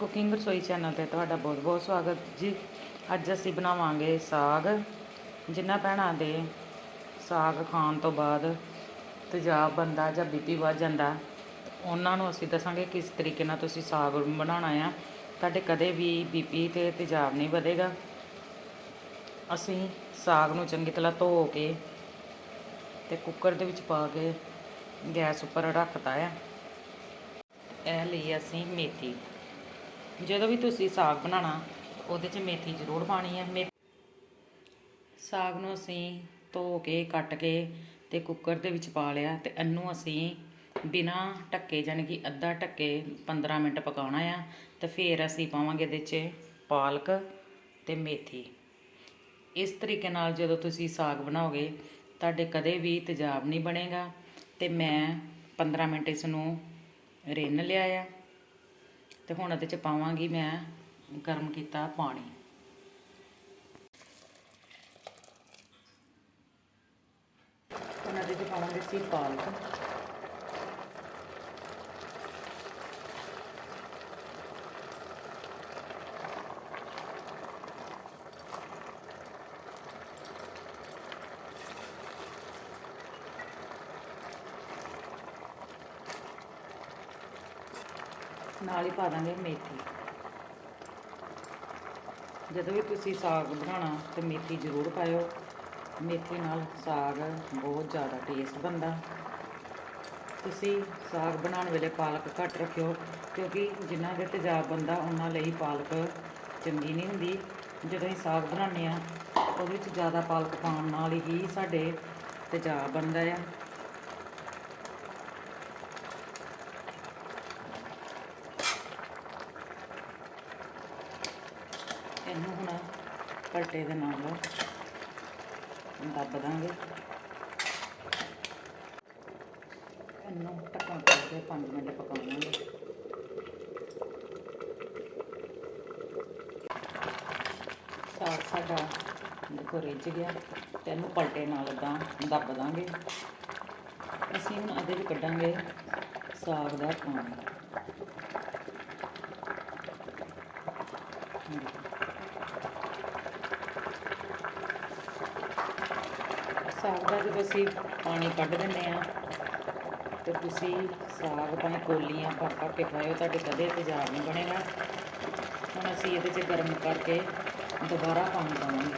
Cooking ਰਸੋਈ channel ਤੇ ਤੁਹਾਡਾ ਬਹੁਤ-ਬਹੁਤ ਸਵਾਗਤ ਜੀ। ਅੱਜ ਅਸੀਂ ਬਣਾਵਾਂਗੇ ਸਾਗ, ਜਿਨ੍ਹਾਂ ਭੈਣਾਂ ਦੇ ਸਾਗ ਖਾਣ ਤੋਂ ਬਾਅਦ ਤੇਜ਼ਾਬ ਬੰਦਾ ਜਾਂ ਬੀਪੀ ਵੱਧ ਜਾਂਦਾ, ਉਹਨਾਂ ਨੂੰ ਅਸੀਂ ਦੱਸਾਂਗੇ ਕਿਸ ਤਰੀਕੇ ਨਾਲ ਤੁਸੀਂ ਸਾਗ ਬਣਾਉਣਾ ਆ। ਤੁਹਾਡੇ ਕਦੇ ਵੀ ਬੀਪੀ ਤੇ ਤੇਜ਼ਾਬ ਨਹੀਂ ਵਧੇਗਾ। ਅਸੀਂ ਸਾਗ ਨੂੰ ਚੰਗੀ ਤਰ੍ਹਾਂ ਧੋ ਕੇ ਤੇ ਕੁੱਕਰ ਦੇ ਵਿੱਚ ਪਾ ਕੇ ਗੈਸ ਉੱਪਰ ਰੱਖਤਾ ਆ। ਇਹ ਲਈ ਅਸੀਂ ਮੇਥੀ। ਜਦੋਂ ਵੀ ਤੁਸੀਂ ਸਾਗ ਬਣਾਉਣਾ, ਉਹਦੇ 'ਚ ਮੇਥੀ ਜ਼ਰੂਰ ਪਾਣੀ ਹੈ ਮੇ ਸਾਗ ਨੂੰ ਅਸੀਂ ਧੋ ਕੇ, ਕੱਟ ਕੇ ਤੇ ਕੁੱਕਰ ਦੇ ਵਿੱਚ ਪਾ ਲਿਆ ਤੇ ਇਹਨੂੰ ਅਸੀਂ ਬਿਨਾ ਢੱਕੇ ਜਾਣੀ ਕਿ ਅੱਧਾ ਢੱਕੇ 15 ਮਿੰਟ ਪਕਾਉਣਾ ਆ ਤੇ ਫਿਰ ਅਸੀਂ ਪਾਵਾਂਗੇ ਇਹਦੇ 'ਚ ਪਾਲਕ ਤੇ ਮੇਥੀ। ਇਸ ਤਰੀਕੇ ਨਾਲ ਜਦੋਂ ਤੁਸੀਂ ਸਾਗ ਬਣਾਓਗੇ, ਤੁਹਾਡੇ ਕਦੇ ਵੀ ਤੇਜ਼ਾਬ ਨਹੀਂ ਬਣੇਗਾ ਤੇ ਮੈਂ 15 ਮਿੰਟ ਇਸ ਨੂੰ ਰਿੰਨ ਲਿਆ ਆ। ਤੇ ਹੁਣ ਇਹਦੇ ਚ ਪਾਵਾਂਗੀ ਮੈਂ ਗਰਮ ਕੀਤਾ ਪਾਣੀ। ਹੁਣ ਇਹਦੇ ਚ ਪਾਵਾਂਗੇ ਸੀ ਪਾਲਕ। ਨਾਲ ਹੀ ਪਾ ਦਾਂਗੇ ਮੇਥੀ। ਜਦੋਂ ਵੀ ਤੁਸੀਂ ਸਾਗ ਬਣਾਉਣਾ, ਤੇ ਮੇਥੀ ਜ਼ਰੂਰ ਪਾਇਓ। ਮੇਥੀ ਨਾਲ ਸਾਗ ਬਹੁਤ ਜ਼ਿਆਦਾ ਟੇਸਟ ਬਣਦਾ। ਤੁਸੀਂ ਸਾਗ ਬਣਾਉਣ ਵੇਲੇ ਪਾਲਕ ਘੱਟ ਰੱਖਿਓ, ਕਿਉਂਕਿ ਜਿਨ੍ਹਾਂ ਦੇ ਤੇਜ਼ਾਬ ਬੰਦਾ, ਉਹਨਾਂ ਲਈ ਪਾਲਕ ਚੰਗੀ ਨਹੀਂ ਹੁੰਦੀ। ਜਦੋਂ ਅਸੀਂ ਸਾਗ ਬਣਾਉਂਦੇ ਆ ਉਹਦੇ ਵਿੱਚ ਜ਼ਿਆਦਾ ਪਾਲਕ ਪਾਉਣ ਨਾਲ ਹੀ ਸਾਡੇ ਤੇਜ਼ਾਬ ਬਣਦਾ ਆ। ਇਹਨੂੰ ਹੁਣ ਪਲਟੇ ਦੇ ਨਾਲ ਦੱਬ ਦਾਂਗੇ। ਇਹਨੂੰ ਢੱਕਣ ਪਾ ਕੇ 5 ਮਿੰਟ ਪਕਾਵਾਂਗੇ ਸਾਗ ਸਾਡਾ ਦੇਖੋ ਰਿੱਝ ਗਿਆ ਤੇ ਇਹਨੂੰ ਪਲਟੇ ਨਾਲ ਇਦਾਂ ਦੱਬ ਦਾਂਗੇ। ਅਸੀਂ ਹੁਣ ਇਹਦੇ ਵਿੱਚ ਕੱਢਾਂਗੇ ਸਾਗ ਦਾ ਪਾਣੀ। ਸਾਗ ਦਾ ਜਦੋਂ ਅਸੀਂ ਪਾਣੀ ਕੱਢ ਦਿੰਦੇ ਆ ਤੇ ਤੁਸੀਂ ਸਾਗ ਭਾਵੇਂ ਕੋਲੀਆਂ ਭਰ ਭਰ ਕੇ ਖਾਇਓ, ਤੁਹਾਡੇ ਕਦੇ ਤੇਜ਼ਾਬ ਨਹੀਂ ਬਣੇਗਾ। ਹੁਣ ਅਸੀਂ ਇਹਦੇ 'ਚ ਗਰਮ ਕਰਕੇ ਦੁਬਾਰਾ ਪਾਣੀ ਪਾਵਾਂਗੇ।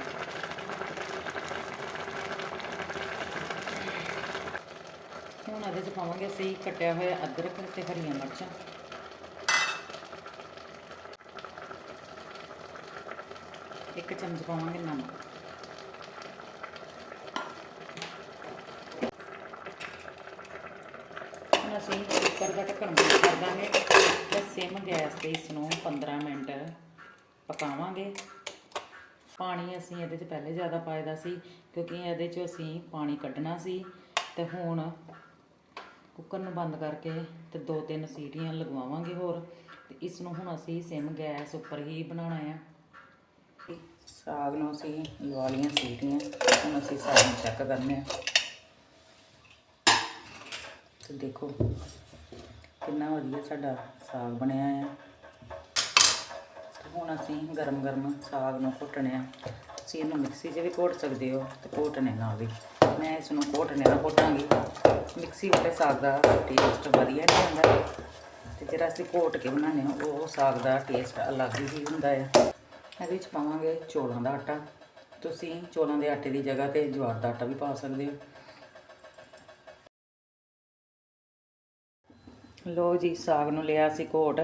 ਹੁਣ ਇਹਦੇ 'ਚ ਪਾਵਾਂਗੇ ਅਸੀਂ ਕੱਟਿਆ ਹੋਇਆ ਅਦਰਕ ਤੇ ਹਰੀਆਂ ਮਿਰਚਾਂ। ਇੱਕ ਚਮਚ ਪਾਵਾਂਗੇ ਨਮਕ ਹੁਣ ਅਸੀਂ ਕੁੱਕਰ ਦਾ ਢੱਕਣ ਬੰਦ ਕਰ ਦਾਂਗੇ। ਤੇ ਸਿਮ ਗੈਸ ਤੇ ਇਸ ਨੂੰ 15 ਮਿੰਟ ਪਕਾਵਾਂਗੇ। ਪਾਣੀ ਅਸੀਂ ਇਹਦੇ 'ਚ ਪਹਿਲੇ ਜ਼ਿਆਦਾ ਪਾਇਦਾ ਸੀ, ਕਿਉਂਕਿ ਇਹਦੇ 'ਚ ਅਸੀਂ ਪਾਣੀ ਕੱਢਣਾ ਸੀ। ਤੇ ਹੁਣ ਕੁੱਕਰ ਨੂੰ ਬੰਦ ਕਰਕੇ ਤੇ ਦੋ ਤਿੰਨ ਸੀਟੀਆਂ ਲਗਵਾਵਾਂਗੇ ਹੋਰ। ਤੇ ਇਸ ਨੂੰ ਹੁਣ ਅਸੀਂ ਸਿਮ ਗੈਸ ਉੱਪਰ ਹੀ ਬਣਾਉਣਾ ਆ। ਸਾਗ ਨੂੰ ਅਸੀਂ ਲਵਾ ਲਈਆਂ ਸੀਟੀਆਂ, ਹੁਣ ਅਸੀਂ ਸਾਗ ਨੂੰ ਚੈੱਕ ਕਰਨੇ ਆ। ਤੇ ਦੇਖੋ। ਕਿੰਨਾ ਵਧੀਆ ਸਾਡਾ ਸਾਗ ਬਣਿਆ ਆ। ਹੁਣ ਅਸੀਂ ਗਰਮ ਗਰਮ ਸਾਗ ਨੂੰ ਘੋਟਣੇ ਆ। ਤੁਸੀਂ ਇਹਨੂੰ ਮਿਕਸੀ 'ਚ ਵੀ ਘੋਟ ਸਕਦੇ ਹੋ ਤੇ ਘੋਟਣੇ ਨਾਲ ਵੀ। ਮੈਂ ਇਸ ਨੂੰ ਘੋਟਣੇ ਨਾਲ ਘੋਟਾਂਗੀ। ਮਿਕਸੀ ਵਾਲੇ ਸਾਗ ਦਾ ਟੇਸਟ ਵਧੀਆ ਨਹੀਂ ਆਉਂਦਾ। ਤੇ ਜਿਹੜਾ ਅਸੀਂ ਘੋਟ ਕੇ ਬਣਾਉਂਦੇ ਹਾਂ, ਉਹ ਸਾਗ ਦਾ ਟੇਸਟ ਅਲੱਗ ਹੀ ਹੁੰਦਾ ਆ। ਇਹਦੇ ਵਿੱਚ ਪਾਵਾਂਗੇ ਚੌਲਾਂ ਦਾ ਆਟਾ। ਤੁਸੀਂ ਚੋਲਾਂ ਦੇ ਆਟੇ ਦੀ ਜਗ੍ਹਾ ਤੇ ਜਵਾਰ ਦਾ ਆਟਾ ਵੀ ਪਾ ਸਕਦੇ ਹੋ। ਲੋ ਜੀ, ਸਾਗ ਨੂੰ ਲਿਆ ਸੀ ਘੋਟ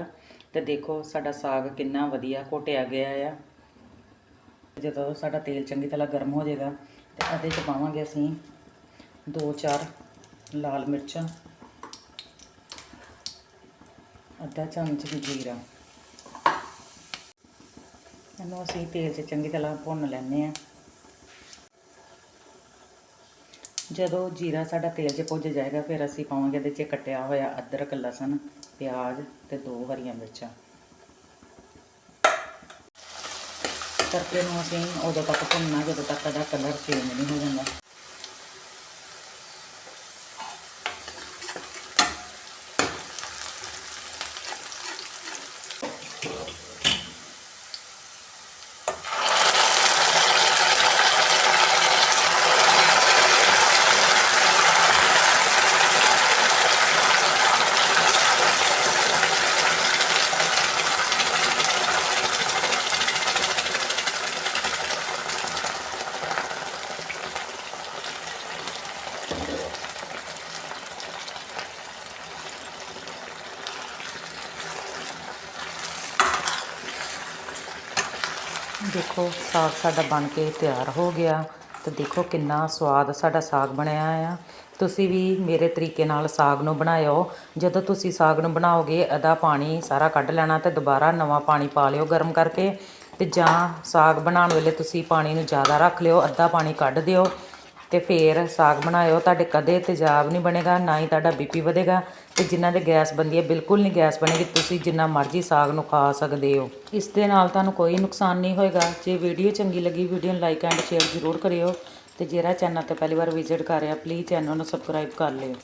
ਤੇ ਦੇਖੋ ਸਾਡਾ ਸਾਗ ਕਿੰਨਾ ਵਧੀਆ ਘੋਟਿਆ ਗਿਆ ਆ। ਜਦੋਂ ਸਾਡਾ ਤੇਲ ਚੰਗੀ ਤਰ੍ਹਾਂ ਗਰਮ ਹੋ ਜਾਏਗਾ ਤੇ ਇਹਦੇ ਚ ਪਾਵਾਂਗੇ ਅਸੀਂ 2-4 ਲਾਲ ਮਿਰਚਾਂ, ਅੱਧਾ ਚਮਚ ਜੀਰਾ। ਇਹਨੂੰ ਅਸੀਂ ਤੇਲ 'ਚ ਚੰਗੀ ਤਰ੍ਹਾਂ ਭੁੰਨ ਲੈਂਦੇ ਆ ਜਦੋਂ ਜੀਰਾ ਸਾਡਾ ਤੇਲ 'ਚ ਭੁੱਜ ਜਾਏਗਾ, ਫਿਰ ਅਸੀਂ ਪਾਵਾਂਗੇ ਇਹਦੇ 'ਚ ਕੱਟਿਆ ਹੋਇਆ ਅਦਰਕ, ਲਸਣ, ਪਿਆਜ਼ ਤੇ ਦੋ ਹਰੀਆਂ ਮਿਰਚਾਂ। ਤੜਕੇ ਨੂੰ ਅਸੀਂ ਉਦੋਂ ਤੱਕ ਭੁੰਨਣਾ, ਜਦੋਂ ਤੱਕ ਇਹਦਾ ਕਲਰ ਚੇਂਜ ਨਹੀਂ ਹੋ ਜਾਂਦਾ। ਦੇਖੋ, ਸਾਗ ਸਾਡਾ ਬਣ ਕੇ ਤਿਆਰ ਹੋ ਗਿਆ। ਤੇ ਦੇਖੋ ਕਿੰਨਾ ਸਵਾਦ ਸਾਡਾ ਸਾਗ ਬਣਿਆ ਆ। ਤੁਸੀਂ ਵੀ ਮੇਰੇ ਤਰੀਕੇ ਨਾਲ ਸਾਗ ਨੂੰ ਬਣਾਇਓ। ਜਦੋਂ ਤੁਸੀਂ ਸਾਗ ਨੂੰ ਬਣਾਓਗੇ ਇਹਦਾ ਪਾਣੀ ਸਾਰਾ ਕੱਢ ਲੈਣਾ ਤੇ ਦੁਬਾਰਾ ਨਵਾਂ ਪਾਣੀ ਪਾ ਲਿਓ ਗਰਮ ਕਰਕੇ। ਤੇ ਜਾਂ ਸਾਗ ਬਣਾਉਣ ਵੇਲੇ ਤੁਸੀਂ ਪਾਣੀ ਨੂੰ ਜ਼ਿਆਦਾ ਰੱਖ ਲਿਓ, ਅੱਧਾ ਪਾਣੀ ਕੱਢ ਦਿਓ। ਤੇ ਫੇਰ ਸਾਗ ਬਣਾਇਓ, ਤੁਹਾਡੇ ਕਦੇ ਤੇਜ਼ਾਬ ਨਹੀਂ ਬਣੇਗਾ, ਨਾ ਹੀ ਤੁਹਾਡਾ ਬੀਪੀ ਵਧੇਗਾ ਤੇ ਜਿਨ੍ਹਾਂ ਦੇ ਗੈਸ ਬੰਦੀ ਹੈ, ਬਿਲਕੁਲ ਨਹੀਂ ਗੈਸ ਬਣੇਗੀ, ਤੁਸੀਂ ਜਿੰਨਾ ਮਰਜ਼ੀ ਸਾਗ ਨੂੰ ਖਾ ਸਕਦੇ ਹੋ। ਇਸ ਦੇ ਨਾਲ ਤੁਹਾਨੂੰ ਕੋਈ ਨੁਕਸਾਨ ਨਹੀਂ ਹੋਏਗਾ। ਜੇ ਵੀਡੀਓ ਚੰਗੀ ਲੱਗੀ, ਵੀਡੀਓ ਨੂੰ ਲਾਈਕ ਐਂਡ ਸ਼ੇਅਰ ਜ਼ਰੂਰ ਕਰਿਓ ਤੇ ਜਿਹੜਾ ਚੈਨਲ ਤੇ ਪਹਿਲੀ ਵਾਰ ਵਿਜ਼ਿਟ ਕਰ ਰਿਹਾ ਪਲੀਜ਼ ਚੈਨਲ ਨੂੰ ਸਬਸਕ੍ਰਾਈਬ ਕਰ ਲਿਓ।